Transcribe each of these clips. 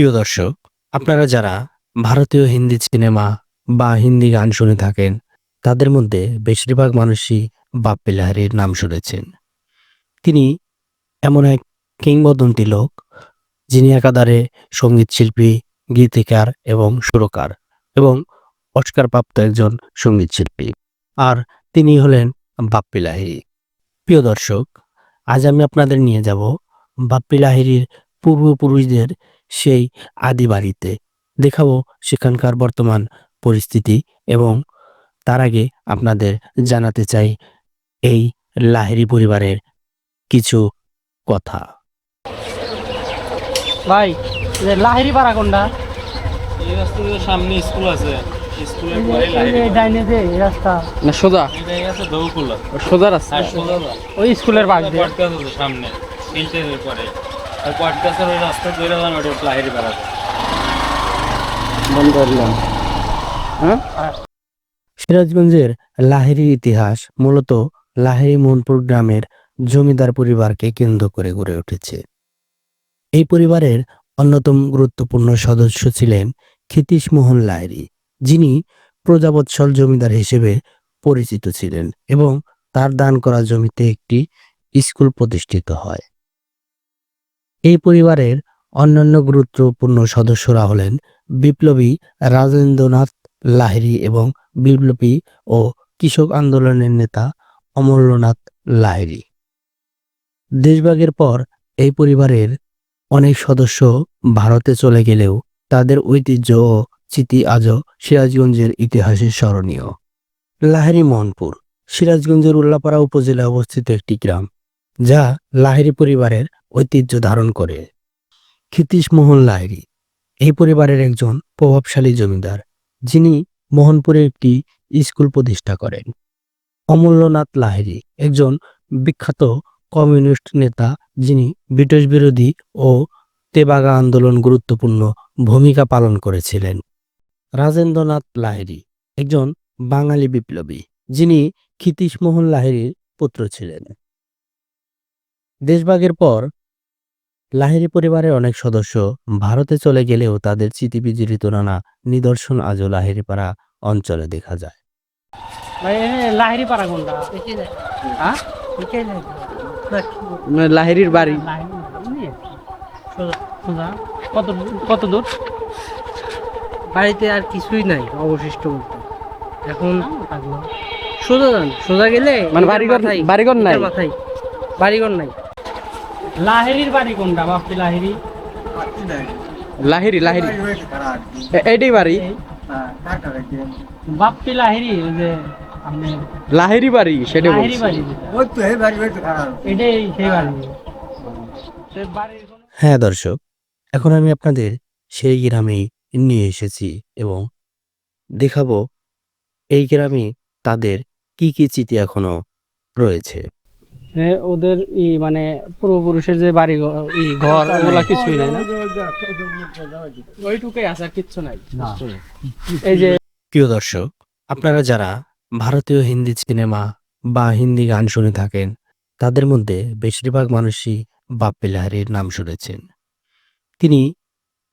প্রিয় দর্শক, আপনারা যারা ভারতীয় হিন্দি সিনেমা বা হিন্দি গান শুনে থাকেন, তাদের মধ্যে বেশিরভাগ মানুষই বাপ্পি লাহিড়ীর নাম শুনেছেন। তিনি এমন এক কিংবদন্তি লোক, যিনি একাধারে সংগীত শিল্পী, গীতিকার এবং সুরকার এবং অস্কারপ্রাপ্ত একজন সংগীত শিল্পী। আর তিনি হলেন বাপ্পি লাহিরি প্রিয় দর্শক, আজ আমি আপনাদের নিয়ে যাব বাপ্পি লাহিরির পূর্বপুরুষদের সেই আদি বাড়িতে। দেখাবো সেখানকার বর্তমান পরিস্থিতি এবং তার আগে আপনাদের জানাতে চাই এই লাহিড়ী পরিবারের কিছু কথা। ভাই লাহিরি পাড়া কোনটা? এই রাস্তা সামনে স্কুল আছে সোজা। দৌকুলা সোজা রাস্তা। ওই স্কুলের পাশ দিয়ে। সামনে পরে। আর ওই রাস্তা ধরে লাহিরি বেড়াতে। করলাম হ্যাঁ সিরাজগঞ্জের লাহিড়ির ইতিহাস মূলত লাহিড়ি মোহনপুর গ্রামের জমিদার পরিবারকে কেন্দ্র করে গড়ে উঠেছে। এই পরিবারের অন্যতম গুরুত্বপূর্ণ সদস্য ছিলেন ক্ষিতীশ মোহন লাহিড়ী, যিনি প্রজাবৎসল জমিদার হিসেবে পরিচিত ছিলেন এবং তার দান করা জমিতে একটি স্কুল প্রতিষ্ঠিত হয়। এই পরিবারের অন্যান্য গুরুত্বপূর্ণ সদস্যরা হলেন বিপ্লবী রাজেন্দ্রনাথ লাহিড়ী এবং বিপ্লবী ও কৃষক আন্দোলনের নেতা অমূল্যনাথ লাহিড়ী। দেশভাগের পর এই পরিবারের অনেক সদস্য ভারতে চলে গেলেও তাদের ঐতিহ্য ও স্মৃতি আজও সিরাজগঞ্জের ইতিহাসে স্মরণীয়। লাহিড়ী মোহনপুর সিরাজগঞ্জের উল্লাপাড়া উপজেলায় অবস্থিত একটি গ্রাম। যা লাহিড়ী পরিবারের ঐতিহ্য ধারণ করে। ক্ষিতীশ মোহন লাহিড়ী এই পরিবারের একজন প্রভাবশালী জমিদার, যিনি মোহনপুরে একটি স্কুল প্রতিষ্ঠা করেন। অমূল্যনাথ লাহিড়ী একজন বিখ্যাত কমিউনিস্ট নেতা, যিনি ব্রিটিশ বিরোধী ও তেবাগা আন্দোলন গুরুত্বপূর্ণ ভূমিকা পালন করেছিলেন। রাজেন্দ্রনাথ লাহিড়ী একজন বাঙালি বিপ্লবী, যিনি ক্ষিতীশ মোহন লাহিড়ীর পুত্র ছিলেন। দেশভাগের পর লাহিরি পরিবারের অনেক সদস্য ভারতে চলে গেলেও তাদের স্মৃতিবিজড়িত নানা নিদর্শন আজও লাহিড়ীপাড়া অঞ্চলে দেখা যায়। ভাই এখানে লাহিরি পাড়া কোনটা হ্যাঁ? মানে লাহিরির বাড়ি? কত কত দূর? বাড়িতে আর কিছুই নাই অবশিষ্ট বলতে। এখন সোজা যান সোজা গেলে মানে বাড়িঘর মাথায়- বাড়িঘর নাই? বাড়িঘর নাই। লাহিরির বাড়ি কোনটা? বাপ্পি লাহিরি লাহিরি লাহিরি এইটাই বাড়ি? বাপ্পি লাহিরি ওই যে লাহিরি বাড়ি সেটা লাহিরি বাড়ি যেটা। এটাই সেই বাড়ি। সে বাড়ির কোনো হ্যাঁ দর্শক এখন আমি আপনাদের সেই গ্রামেই নিয়ে এসেছি এবং দেখাবো এই গ্রামে তাদের কি কি স্মৃতি এখনও রয়েছে। ওদের ই মানে পূর্বপুরুষের যে বাড়ি ঘর- ই ঘর ওগুলা কিছুই নাই না? ওইটুকুই আছে আর কিচ্ছু নাই। এই যে প্রিয় দর্শক আপনারা যারা ভারতীয় হিন্দি সিনেমা বা হিন্দি গান শুনে থাকেন তাদের মধ্যে বেশিরভাগ মানুষই বাপ্পি লাহারির নাম শুনেছেন। তিনি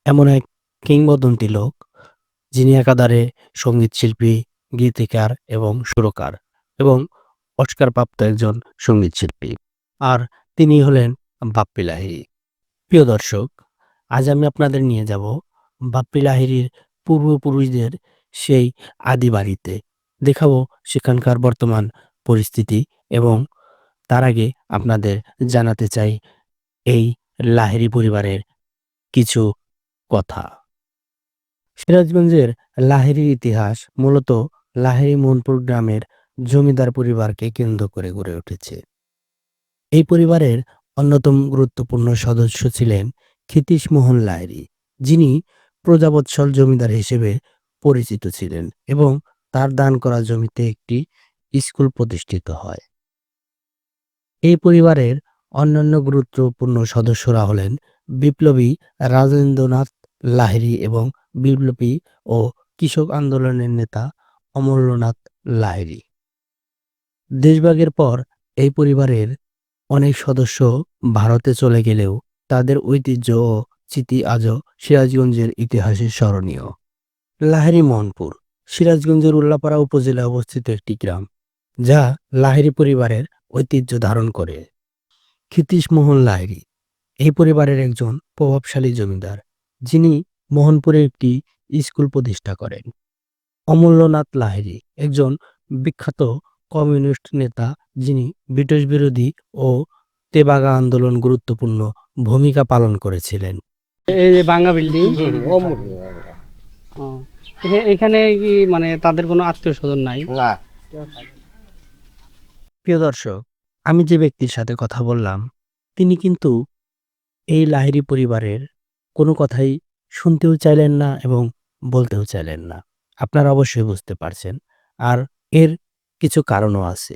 এমন এক কিংবদন্তি লোক যিনি একাধারে সংগীত শিল্পী গীতিকার এবং সুরকার এবং অস্কারপ্রাপ্ত একজন সংগীত শিল্পী। আর তিনি হলেন বাপ্পি লাহিড়ী প্রিয় দর্শক, আজ আমি আপনাদের নিয়ে যাব বাপ্পি লাহিড়ীর পূর্বপুরুষদের সেই আদি বাড়িতে। দেখাবো সেখানকার বর্তমান পরিস্থিতি এবং তার আগে আপনাদের জানাতে চাই এই লাহিড়ী পরিবারের কিছু কথা। সিরাজগঞ্জের লাহিড়ীর ইতিহাস মূলত লাহিড়ী মোহনপুর গ্রামের জমিদার পরিবারকে কেন্দ্র করে গড়ে উঠেছে। এই পরিবারের অন্যতম গুরুত্বপূর্ণ সদস্য ছিলেন ক্ষিতীশ মোহন লাহিড়ী, যিনি প্রজাবৎসল জমিদার হিসেবে পরিচিত ছিলেন এবং তার দান করা জমিতে একটি স্কুল প্রতিষ্ঠিত হয়। এই পরিবারের অন্যান্য গুরুত্বপূর্ণ সদস্যরা হলেন বিপ্লবী রাজেন্দ্রনাথ লাহিড়ী এবং বিপ্লবী ও কৃষক আন্দোলনের নেতা অমূল্যনাথ লাহিড়ী। দেশভাগের পর এই পরিবারের অনেক সদস্য ভারতে চলে গেলেও তাদের ঐতিহ্য ও স্মৃতি আজও সিরাজগঞ্জের ইতিহাসে স্মরণীয়। লাহেরি মোহনপুর, সিরাজগঞ্জের উল্লাপাড়া উপজেলায় অবস্থিত একটি গ্রাম, যা লাহিড়ী পরিবারের ঐতিহ্য ধারণ করে। ক্ষিতীশ মোহন লাহিড়ী এই পরিবারের একজন প্রভাবশালী জমিদার, যিনি মোহনপুরে একটি স্কুল প্রতিষ্ঠা করেন। অমূল্যনাথ লাহিড়ী একজন বিখ্যাত কমিউনিস্ট নেতা যিনি ব্রিটিশ বিরোধী ও তেবাগা আন্দোলন গুরুত্বপূর্ণ ভূমিকা পালন করেছিলেন। এই যে বাঙ্গা বিল্ডিং? এখানে কি মানে তাদের কোনো আত্মীয় স্বজন নাই? প্রিয় দর্শক আমি যে ব্যক্তির সাথে কথা বললাম তিনি কিন্তু এই লাহিড়ী পরিবারের কোনো কথাই শুনতেও চাইলেন না এবং বলতেও চাইলেন না। আপনারা অবশ্যই বুঝতে পারছেন। আর এর কিছু কারণও আছে।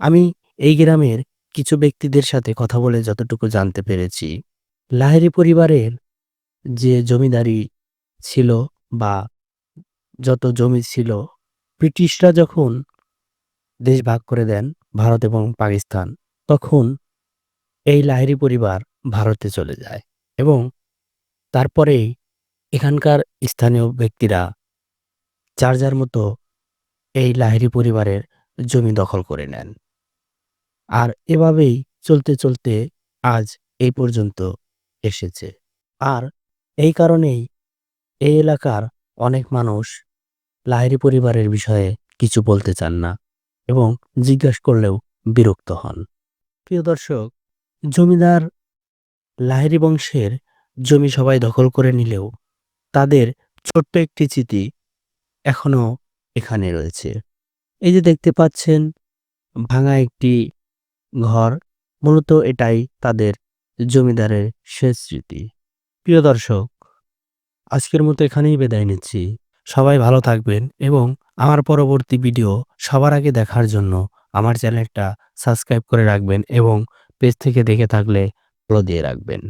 আমি এই গ্রামের কিছু ব্যক্তিদের সাথে কথা বলে যতটুকু জানতে পেরেছি। লাহিড়ী পরিবারের যে জমিদারি ছিল বা যত জমি ছিল, ব্রিটিশরা যখন দেশ ভাগ করে দেন ভারত এবং পাকিস্তান, তখন এই লাহিড়ী পরিবার ভারতে চলে যায় এবং তারপরেই এখানকার স্থানীয় ব্যক্তিরা যার মতো এই লাহিড়ী পরিবারের জমি দখল করে নেন। আর এভাবেই চলতে চলতে আজ এই পর্যন্ত এসেছে। আর এই কারণেই এই এলাকার অনেক মানুষ লাহিড়ী পরিবারের বিষয়ে কিছু বলতে চান না এবং জিজ্ঞাসা করলেও বিরক্ত হন। প্রিয় দর্শক, জমিদার লাহিড়ী বংশের জমি সবাই দখল করে নিলেও তাদের ছোট্ট একটি চিঠি এখনও এখানে রয়েছে। এই যে দেখতে পাচ্ছেন, ভাঙা একটি ঘর, মূলত এটাই তাদের জমিদারের শেষ স্মৃতি। প্রিয় দর্শক, আজকের মতো এখানেই বিদায় নিচ্ছি। সবাই ভালো থাকবেন এবং আমার পরবর্তী ভিডিও সবার আগে দেখার জন্য আমার চ্যানেলটা সাবস্ক্রাইব করে রাখবেন এবং পেজ থেকে দেখে থাকলে ফলো দিয়ে রাখবেন।